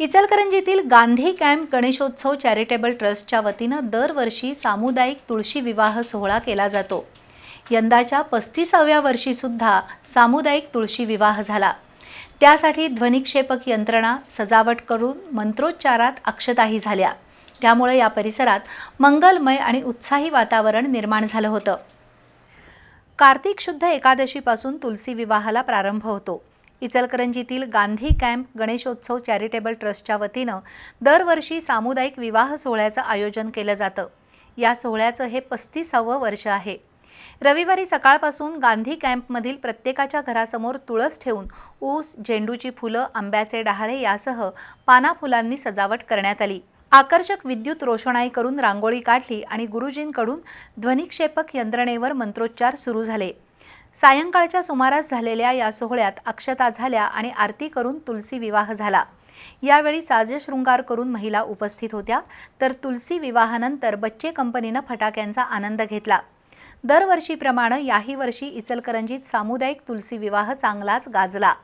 इचलकरंजीतील Gandhi camp Ganeshotsav charitable ट्रस्टच्या वतीनं दरवर्षी सामुदायिक तुळशी विवाह सोहळा केला जातो. यंदाच्या पस्तीसाव्या वर्षीसुद्धा सामुदायिक तुळशी विवाह झाला. त्यासाठी ध्वनिक्षेपक यंत्रणा सजावट करून मंत्रोच्चारात अक्षताही झाल्या. त्यामुळे या परिसरात मंगलमय आणि उत्साही वातावरण निर्माण झालं होतं. कार्तिक शुद्ध एकादशीपासून तुलसी विवाहाला प्रारंभ होतो. इचलकरंजीतील गांधी कॅम्प गणेशोत्सव चॅरिटेबल ट्रस्टच्या वतीनं दरवर्षी सामुदायिक विवाह सोहळ्याचं आयोजन केलं जातं. या सोहळ्याचं हे पस्तीसावं वर्ष आहे. रविवारी सकाळपासून गांधी कॅम्पमधील प्रत्येकाच्या घरासमोर तुळस ठेवून ऊस झेंडूची फुलं आंब्याचे डहाळे यासह पाना फुलांनी सजावट करण्यात आली. आकर्षक विद्युत रोषणाई करून रांगोळी काढली आणि गुरुजींकडून ध्वनिक्षेपक यंत्रणेवर मंत्रोच्चार सुरू झाले. सायंकाळच्या सुमारास झालेल्या या सोहळ्यात अक्षता झाल्या आणि आरती करून तुलसी विवाह झाला. यावेळी साजशृंगार करून महिला उपस्थित होत्या. तर तुलसी विवाहानंतर बच्चे कंपनीनं फटाक्यांचा आनंद घेतला. दरवर्षीप्रमाणे याही वर्षी इचलकरंजीत सामुदायिक तुलसी विवाह चांगलाच गाजला.